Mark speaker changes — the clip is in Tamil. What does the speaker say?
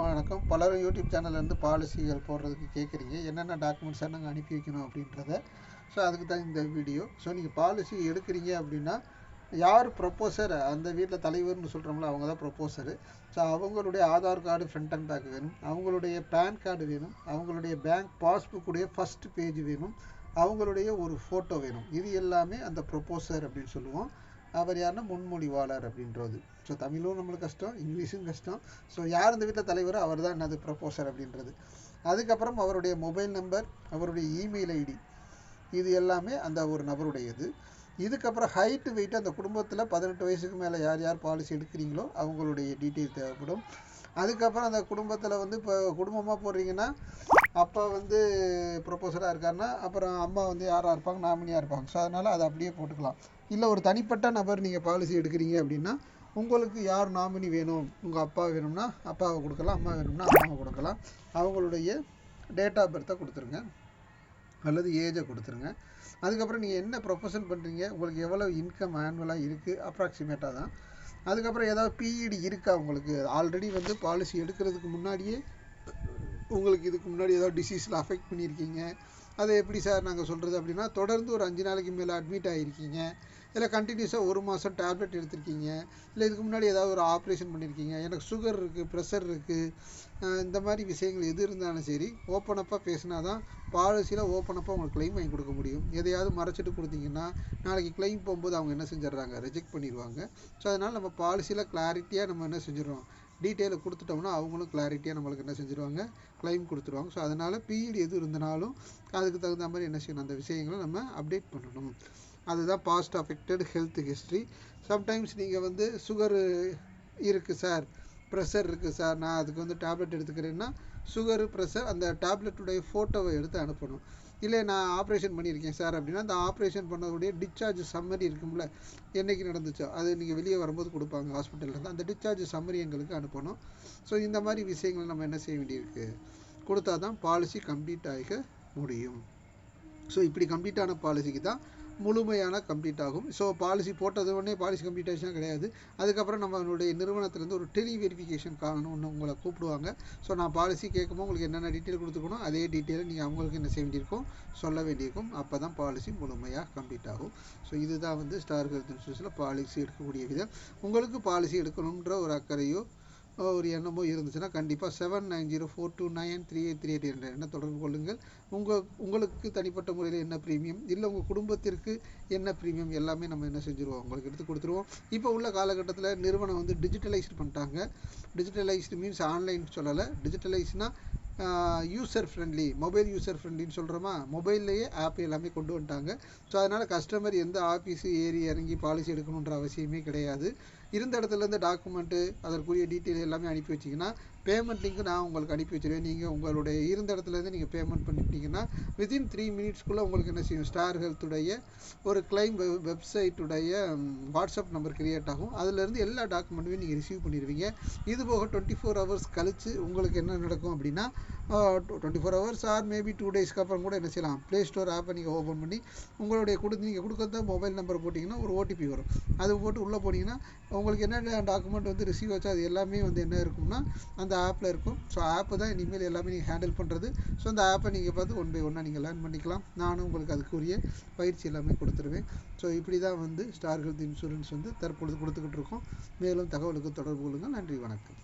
Speaker 1: வணக்கம். பலரும் யூடியூப் சேனல்லேருந்து பாலிசிகள் போடுறதுக்கு கேட்குறீங்க. என்னென்ன டாக்குமெண்ட்ஸ் நாங்கள் அனுப்பி வைக்கணும் அப்படின்றத. ஸோ அதுக்கு தான் இந்த வீடியோ. ஸோ நீங்கள் பாலிசி எடுக்கிறீங்க அப்படின்னா யார் ப்ரொப்போசர் அந்த வீட்டில் தலைவர்னு சொல்கிறோம்ல அவங்க தான் ப்ரொப்போசரு ஸோ அவங்களுடைய Aadhaar card front and back வேணும். அவங்களுடைய பேன் கார்டு வேணும். அவங்களுடைய பேங்க் பாஸ்புக்குடைய ஃபஸ்ட் பேஜ் வேணும். அவங்களுடைய ஒரு ஃபோட்டோ வேணும். இது எல்லாமே அந்த ப்ரொப்போசர் அப்படின்னு சொல்லுவோம். அவர் யாருன்னா முன்மொழிவாளர் அப்படின்றது. ஸோ தமிழும் நம்மளுக்கு கஷ்டம் இங்கிலீஷும் கஷ்டம். ஸோ யார் இந்த வீட்டில் தலைவரோ அவர் தான் என்னது ப்ரப்போசர் அப்படின்றது. அதுக்கப்புறம் அவருடைய மொபைல் நம்பர் அவருடைய இமெயில் ஐடி இது எல்லாமே அந்த ஒரு நபருடையது. இதுக்கப்புறம் ஹைட்டு வெயிட் அந்த குடும்பத்தில் பதினெட்டு வயசுக்கு மேலே யார் யார் பாலிசி எடுக்கிறீங்களோ அவங்களுடைய டீட்டெயில் தேவைப்படும். அதுக்கப்புறம் அந்த குடும்பத்தில் வந்து இப்போ குடும்பமாக போடுறீங்கன்னா அப்பா வந்து ப்ரொப்போசராக இருக்காருன்னா அப்புறம் அம்மா வந்து யாராக இருப்பாங்க? நாமினியாக இருப்பாங்க. ஸோ அதனால் அதை அப்படியே போட்டுக்கலாம். இல்லை ஒரு தனிப்பட்ட நபர் நீங்கள் பாலிசி எடுக்கிறீங்க அப்படின்னா உங்களுக்கு யார் நாமினி வேணும்? உங்கள் அப்பா வேணும்னா அப்பாவை கொடுக்கலாம் அம்மா வேணும்னா அம்மாவை கொடுக்கலாம். அவங்களுடைய டேட் ஆஃப் பர்த்தை கொடுத்துருங்க. அல்லது ஏஜை கொடுத்துருங்க. அதுக்கப்புறம் நீங்கள் என்ன ப்ரொஃபஷன் பண்ணுறீங்க உங்களுக்கு எவ்வளோ இன்கம் ஆனுவலாக இருக்குது அப்ராக்சிமேட்டாக தான். அதுக்கப்புறம் ஏதாவது பிஇடி இருக்கா உங்களுக்கு? ஆல்ரெடி வந்து பாலிசி எடுக்கிறதுக்கு முன்னாடியே உங்களுக்கு இதுக்கு முன்னாடி ஏதாவது டிசீஸில் அஃபெக்ட் பண்ணியிருக்கீங்க. அதை எப்படி சார் நாங்கள் சொல்கிறது அப்படின்னா தொடர்ந்து ஒரு அஞ்சு நாளைக்கு மேலே அட்மிட் ஆகிருக்கீங்க இல்லை கண்டினியூஸாக ஒரு மாதம் டேப்லெட் எடுத்திருக்கீங்க. இல்லை இதுக்கு முன்னாடி ஏதாவது ஒரு ஆப்ரேஷன் பண்ணியிருக்கீங்க எனக்கு சுகர் இருக்குது ப்ரெஷர் இருக்குது இந்த மாதிரி விஷயங்கள் எது இருந்தாலும் சரி ஓப்பனப்பாக பேசினா தான் பாலிசியில் ஓப்பனப்பாக உங்களுக்கு கிளைம் வாங்கி கொடுக்க முடியும். எதையாவது மறைச்சிட்டு கொடுத்தீங்கன்னா நாளைக்கு கிளைம் போகும்போது அவங்க என்ன செஞ்சிடுறாங்க? ரிஜெக்ட் பண்ணிடுவாங்க. ஸோ அதனால் நம்ம பாலிசியில் கிளாரிட்டியாக நம்ம என்ன செஞ்சிடறோம்? டீட்டெயிலை கொடுத்துட்டோம்னா அவங்களும் கிளாரிட்டியாக நம்மளுக்கு என்ன செஞ்சுருவாங்க? கிளைம் கொடுத்துருவாங்க. ஸோ அதனால் பிஇடி எது இருந்தாலும் அதுக்கு தகுந்த மாதிரி என்ன செய்யணும்? அந்த விஷயங்களை நம்ம அப்டேட் பண்ணணும். அதுதான் past affected health history sometimes நீங்கள் வந்து சுகரு இருக்குது சார் ப்ரெஷர் இருக்குது சார் நான் அதுக்கு வந்து டேப்லெட் எடுத்துக்கிறேன்னா சுகரு ப்ரெஷர் அந்த டேப்லெட்டுடைய ஃபோட்டோவை எடுத்து அனுப்பணும். இல்லை நான் ஆப்ரேஷன் பண்ணியிருக்கேன் சார் அப்படின்னா அந்த ஆப்ரேஷன் பண்ணக்கூடிய டிஸ்சார்ஜ் சம்மரி இருக்கும்ல என்றைக்கு நடந்துச்சோ அது நீங்கள் வெளியே வரும்போது கொடுப்பாங்க ஹாஸ்பிட்டல்லேருந்து அந்த டிஸ்சார்ஜ் சம்மரி எங்களுக்கு அனுப்பணும். ஸோ இந்த மாதிரி விஷயங்களை நம்ம என்ன செய்ய வேண்டியிருக்கு? கொடுத்தா தான் பாலிசி கம்ப்ளீட் ஆகிக்க முடியும். ஸோ இப்படி கம்ப்ளீட்டான பாலிசிக்கு தான் முழுமையான கம்ப்ளீட் ஆகும். ஸோ பாலிசி போட்டது உடனே பாலிசி கம்ப்ளீட் ஆச்சுன்னா கிடையாது. அதுக்கப்புறம் நம்மளுடைய நிறுவனத்துலேருந்து ஒரு டெலி வெரிஃபிகேஷன் ஒன்று உங்களை கூப்பிடுவாங்க. ஸோ நான் பாலிசி கேட்கும்போது உங்களுக்கு என்னென்ன டீட்டெயில் கொடுத்துக்கணும் அதே டீட்டெயில் நீங்கள் அவங்களுக்கு என்ன செய்ய வேண்டியிருக்கும் சொல்ல வேண்டியிருக்கும். அப்போ தான் பாலிசி முழுமையாக கம்ப்ளீட் ஆகும். ஸோ இதுதான் வந்து ஸ்டார் ஹெல்த் இன்சூரன்ஸில் பாலிசி எடுக்கக்கூடிய விதம். உங்களுக்கு பாலிசி எடுக்கணுன்ற ஒரு அக்கறையோ ஒரு எண்ணமோ இருந்துச்சுன்னா கண்டிப்பாக seven nine zero four two nine three eight three eight என்ற எண்ணை தொடர்பு கொள்ளுங்கள். உங்கள் உங்களுக்கு தனிப்பட்ட முறையில் என்ன ப்ரீமியம் இல்லை உங்கள் குடும்பத்திற்கு என்ன ப்ரீமியம் எல்லாமே நம்ம என்ன செஞ்சுருவோம்? உங்களுக்கு எடுத்து கொடுத்துருவோம். இப்போ உள்ள காலகட்டத்தில் நிறுவனம் வந்து டிஜிட்டலைஸ்டு பண்ணிட்டாங்க. டிஜிட்டலைஸ்டு மீன்ஸ் ஆன்லைன் சொல்லலை. டிஜிட்டலைஸ்னால் யூசர் ஃப்ரெண்ட்லி மொபைல் யூசர் ஃப்ரெண்ட்லின்னு சொல்கிறோமா மொபைல்லையே ஆப் எல்லாமே கொண்டு வந்துட்டாங்க. ஸோ அதனால் கஸ்டமர் எந்த ஆஃபீஸு ஏறி இறங்கி பாலிசி எடுக்கணுன்ற அவசியமே கிடையாது. இருந்த இடத்துலேருந்து டாக்குமெண்ட்டு அதற்குரிய டீட்டெயில் எல்லாமே அனுப்பி வச்சிங்கன்னா பேமெண்ட் லிங்க் நான் உங்களுக்கு அனுப்பி வச்சிருவேன். நீங்கள் உங்களுடைய இருந்த இடத்துலேருந்து நீங்கள் பேமெண்ட் பண்ணிட்டீங்கன்னா வித்தின் த்ரீ மினிட்ஸ்க்குள்ளே உங்களுக்கு என்ன செய்யும்? ஸ்டார் ஹெல்த்துடைய ஒரு கிளைம் வெப்சைட்டுடைய வாட்ஸ்அப் நம்பர் கிரியேட் ஆகும். அதுலேருந்து எல்லா டாக்குமெண்ட்டுமே நீங்கள் ரிசீவ் பண்ணிடுவீங்க. இது போக டுவெண்ட்டி ஃபோர் ஹவர்ஸ் கழித்து உங்களுக்கு என்ன நடக்கும் அப்படின்னா twenty four hours or maybe two டேஸ்க்கு அப்புறம் கூட என்ன செய்யலாம்? ப்ளே ஸ்டோர் ஆப்பை நீங்கள் ஓப்பன் பண்ணி உங்களுடைய கொடுத்து நீங்கள் கொடுக்குறத மொபைல் நம்பர் போட்டிங்கன்னா ஒரு ஓடிபி வரும். அது போட்டு உள்ளே போனீங்கன்னா உங்களுக்கு என்னென்ன டாக்குமெண்ட் வந்து ரிசீவ் ஆச்சோ அது எல்லாமே வந்து என்ன இருக்கும்னா அந்த ஆப்பில் இருக்கும். ஸோ ஆப்பு தான் இனிமேல் எல்லாமே நீங்கள் ஹேண்டில் பண்ணுறது ஸோ அந்த ஆப்பை நீங்கள் பார்த்து ஒன் பை ஒன்னாக நீங்கள் லேர்ன் பண்ணிக்கலாம். நானும் உங்களுக்கு அதுக்குரிய பயிற்சி எல்லாமே கொடுத்துருவேன். ஸோ இப்படி தான் வந்து ஸ்டார் ஹெல்த் இன்சூரன்ஸ் வந்து தற்பொழுது கொடுத்துக்கிட்டு இருக்கோம். மேலும் தகவலுக்கு தொடர்பு கொள்ளுங்கள். நன்றி வணக்கம்.